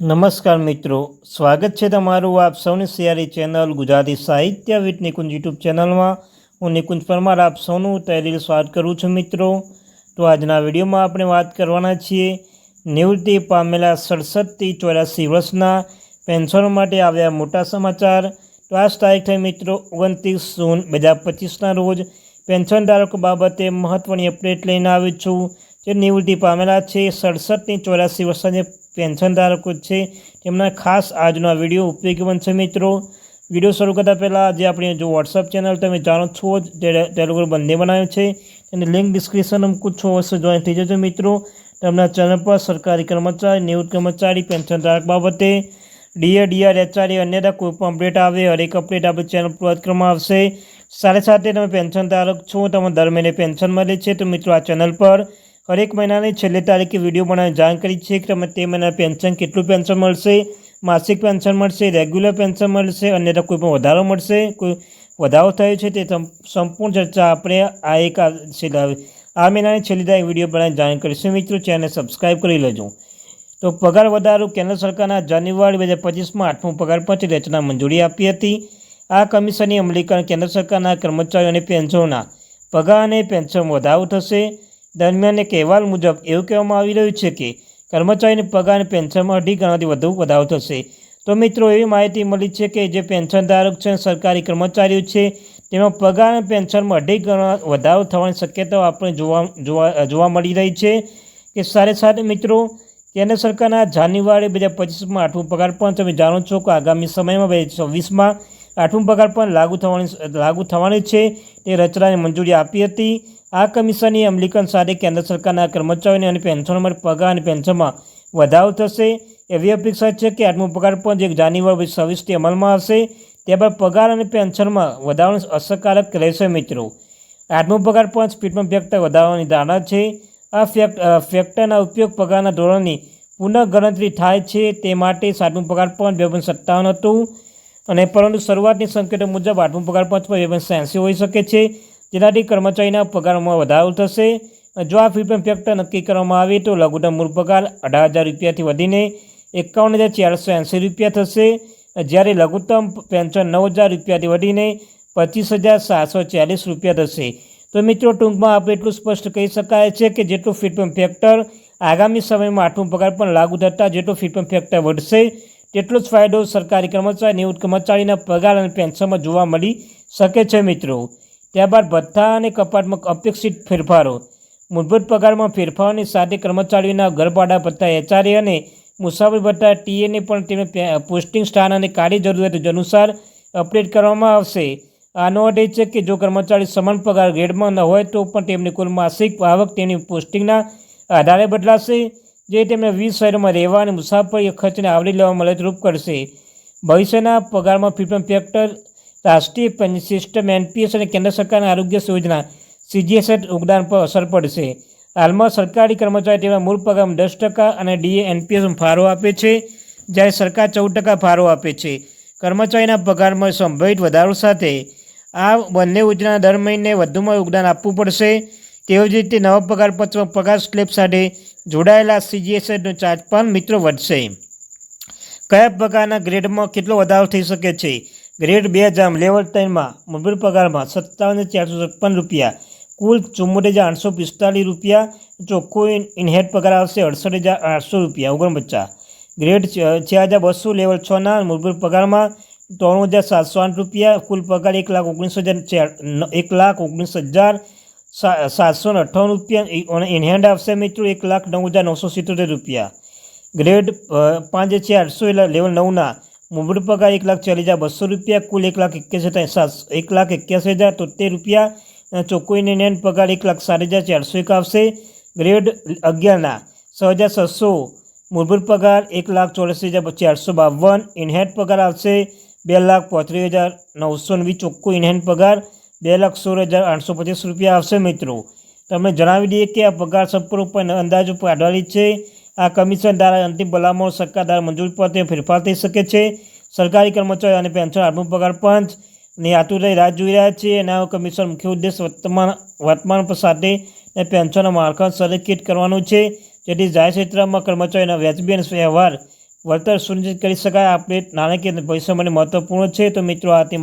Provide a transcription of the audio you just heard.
નમસ્કાર મિત્રો, સ્વાગત છે તમારું આપ સૌની સિયારી ચેનલ ગુજરાતી સાહિત્ય વિથ નિકુંજ યુટ્યુબ ચેનલમાં. હું નિકુંજ પરમાર, આપ સૌનું તહેરીલ સ્વાગત કરું છું મિત્રો. તો આજના વિડીયોમાં આપણે વાત કરવાના છીએ નિવૃત્તિ પામેલા સડસઠથી ચોર્યાસી વર્ષના પેન્શનો માટે આવ્યા મોટા સમાચાર. તો આ તારીખ થઈ મિત્રો ઓગણત્રીસ જૂન બે હજાર પચીસના રોજ. પેન્શન ધારકો બાબતે મહત્ત્વની અપડેટ લઈને આવી છું. જે નિવૃત્તિ પામેલા છે સડસઠની ચોર્યાસી વર્ષના પેન્શન ધારકો છે. તેમના ખાસ આજનો આ વીડિયો ઉપયોગી બનશે મિત્રો. વીડિયો શરૂ કરતાં પહેલાં જે આપણી જો વોટ્સઅપ ચેનલ તમે જાણો છો જ ટેલિગ્રામ બંને બનાવ્યું છે. એની લિંક ડિસ્ક્રિપ્શન મૂકું છો, અવશ્ય જોઈન થઈ જજો મિત્રો. તેમના ચેનલ પર સરકારી કર્મચારી, નિવૃત્ત કર્મચારી પેન્શન ધારક બાબતે ડીએ, ડીઆર, એચઆરએ અન્યતા કોઈ પણ અપડેટ આવે, હરેક અપડેટ આપણી ચેનલ પર કરવામાં આવશે. સાથે સાથે તમે પેન્શન ધારક છો તમે દર મહિને પેન્શન મળે છે. તો મિત્રો, આ ચેનલ પર હરેક મહિનાની છેલ્લી તારીખે વીડિયો બનાવી જાણ કરી છે. કે તમે તે મહિના પેન્શન કેટલું પેન્શન મળશે? માસિક પેન્શન મળશે? રેગ્યુલર પેન્શન મળશે? અન્યથા કોઈ પણ વધારો મળશે? કોઈ વધારો થયો છે તે સંપૂર્ણ ચર્ચા આપણે આ એક આ મહિનાની છેલ્લી તારીખ વીડિયો બનાવી જાણ કરીશું. મિત્રો ચેનલ સબસ્ક્રાઈબ કરી લેજો. તો પગાર વધારો કેન્દ્ર સરકારના જાન્યુઆરી બે હજાર પચીસમાં આઠમું પગાર પંચ રચના મંજૂરી આપી હતી. આ કમિશનની અમલીકરણ કેન્દ્ર સરકારના કર્મચારીઓ અને પેન્શનોના પગાર અને પેન્શન વધારો થશે. દરમિયાન એક અહેવાલ મુજબ એવું કહેવામાં આવી રહ્યું છે કે કર્મચારીની પગાર અને પેન્શનમાં અઢી ગણાથી વધુ વધારો થશે. તો મિત્રો, એવી માહિતી મળી છે કે જે પેન્શન ધારક છે સરકારી કર્મચારીઓ છે, તેમાં પગાર અને પેન્શનમાં અઢી ગણા વધારો થવાની શક્યતાઓ આપણે જોવા જોવા જોવા મળી રહી છે. કે સાથે સાથે મિત્રો, કેન્દ્ર સરકારના જાન્યુઆરી બે હજાર પચીસમાં આઠમું પગાર પણ તમે જાણો છો કે આગામી સમયમાં બે હજાર ચોવીસમાં આઠમું પગાર પણ લાગુ થવાની લાગુ થવાની છે. તે રચનાને મંજૂરી આપી હતી. આ કમિશનની અમલીકરણ સાથે કેન્દ્ર સરકારના કર્મચારીઓને અને પેન્શનમાં પગાર અને પેન્શનમાં વધારો થશે. એવી અપેક્ષા છે કે આઠમો પગાર પણ જે જાન્યુઆરી છવ્વીસથી અમલમાં હશે ત્યારબાદ પગાર અને પેન્શનમાં વધારો અસરકારક રહેશે મિત્રો. આઠમો પગાર પાંચ સ્પીડમાં ફેક્ટર વધારવાની ધારણા છે. આ ફેક્ટ ફેક્ટરના ઉપયોગ પગારના ધોરણની પુનઃગણતરી થાય છે, તે માટે સાતમું પગાર પણ બે સત્તાવન હતું. અને પરંતુ શરૂઆતની સંકેતો મુજબ આઠમું પગાર પાંચ પર બે એંસી હોઈ શકે છે. જેનાથી કર્મચારીના પગારમાં વધારો થશે. જો આ ફીડબેક ફેક્ટર નક્કી કરવામાં આવે તો લઘુત્તમ મૂળ પગાર અઢાર હજાર રૂપિયાથી વધીને એકાવન હજાર ચારસો એંસી રૂપિયા થશે. જ્યારે લઘુત્તમ પેન્શન નવ હજાર રૂપિયાથી વધીને પચીસ હજાર સાતસો ચાલીસ રૂપિયા થશે. તો મિત્રો, ટૂંકમાં આપણે એટલું સ્પષ્ટ કહી શકાય છે કે જેટલું ફીડબેક ફેક્ટર આગામી સમયમાં આઠમું પગાર પણ લાગુ થતાં જેટલું ફીડબેક ફેક્ટર વધશે, તેટલો જ ફાયદો સરકારી કર્મચારી નિવૃત્ત કર્મચારીના પગાર અને પેન્શનમાં જોવા મળી શકે છે મિત્રો. ત્યારબાદ ભથ્થા અને કપાટમાં અપેક્ષિત ફેરફારો. મૂળભૂત પગારમાં ફેરફારોની સાથે કર્મચારીઓના ઘરભાડા ભથ્થા, એચઆરએ અને મુસાફરી ભથ્થા ટીએને પણ તેમને પોસ્ટિંગ સ્થાન અને કાર્ય જરૂરિયાત અનુસાર અપડેટ કરવામાં આવશે. આનો અર્થ એ છે કે જો કર્મચારી સમાન પગાર ગ્રેડમાં ન હોય તો પણ તેમની કુલ માસિક આવક તેની પોસ્ટિંગના આધારે બદલાશે, જે તેમને વીસ શહેરોમાં રહેવા અને મુસાફરી ખર્ચને આવરી લેવામાં મદદરૂપ કરશે. ભવિષ્યના પગારમાં ફિફ્ટન ફેક્ટર રાષ્ટ્રીય સિસ્ટમ એનપીએસ અને કેન્દ્ર સરકારના આરોગ્ય યોજના સીજીએસએટ યોગદાન પર અસર પડશે. હાલમાં સરકારી કર્મચારી તેના મૂળ પગારમાં દસ ટકા અને ડીએ એનપીએસમાં ફાળો આપે છે, જ્યારે સરકાર ચૌદ ટકા ફાળો આપે છે. કર્મચારીના પગારમાં સંભવિત વધારો સાથે આ બંને યોજના દર મહિને વધુમાં યોગદાન આપવું પડશે. તેવી જ રીતે નવા પગાર પત્રમાં પગાર સ્લેબ સાથે જોડાયેલા સીજીએસએનો ચાર્જ પણ મિત્રો વધશે. કયા પ્રકારના ગ્રેડમાં કેટલો વધારો થઈ શકે છે? ગ્રેડ બે હજાર લેવલ ત્રણમાં મૂળભૂત પગારમાં સત્તાવન ચારસો છપ્પન રૂપિયા. કુલ ચુમ્મોતેર હજાર આઠસો પિસ્તાલીસ રૂપિયા. ચોખ્ખો ઇનહેડ પગાર આવશે અડસઠ હજાર આઠસો રૂપિયા, ઓગણપચાસ. ગ્રેડ છ હજાર બસો લેવલ છના મૂળભૂત પગારમાં ત્રણ હજાર સાતસો આઠ રૂપિયા. કુલ પગાર એક લાખ ઓગણીસ હજાર એક લાખ ઓગણીસ હજાર સાતસો ને અઠ્ઠાવન રૂપિયા. ઇનહેન્ડ આવશે મિત્રો એક લાખ નવ હજાર નવસો સિત્તોતેર રૂપિયા. ગ્રેડ પાંચ છે આઠસો લેવલ નવના મૂળભૂત પગાર એક લાખ ચાલીસ હજાર બસો રૂપિયા કુલ એક લાખ એક્યાસી હજાર સાત એક લાખ એક્યાસી હજાર તોતેર રૂપિયા ચોખ્ખો નેન પગાર એક લાખ સાત હજાર ચારસો એક આવશે ગ્રેડ અગિયારના છ હજાર છસો મૂળભૂત પગાર એક લાખ ચોરાસી હજાર ચારસો બાવન ઇનહેન્ડ પગાર આવશે બે લાખ પોત્રીસ હજાર નવસો વીસ ચોખ્ખો ઇનહેન્ડ પગાર બે લાખ સોળ હજાર આઠસો પચીસ રૂપિયા આવશે મિત્રો તમને જણાવી દઈએ કે આ પગાર સંપૂર્ણ અંદાજ ઉપર આધારિત છે આ કમિશન દ્વારા અંતિમ ભલામણો સરકાર દ્વારા મંજૂરી પર તે ફેરફાર થઈ શકે છે. સરકારી કર્મચારીઓ અને પેન્શન આઠમું પગાર પંચની આતુરતાથી રાહ જોઈ રહ્યા છે. અને આ કમિશન મુખ્ય ઉદ્દેશ વર્તમાન વર્તમાન સાથે પેન્શનના માળખા સંરેખિત કરવાનું છે. જેથી જાહેર ક્ષેત્રમાં કર્મચારીના વ્યાજબી અને વ્યવહાર વળતર સુનિશ્ચિત કરી શકાય. આપણે નાણાકીય ભવિષ્ય માટે મહત્વપૂર્ણ છે. તો મિત્રો, આ તે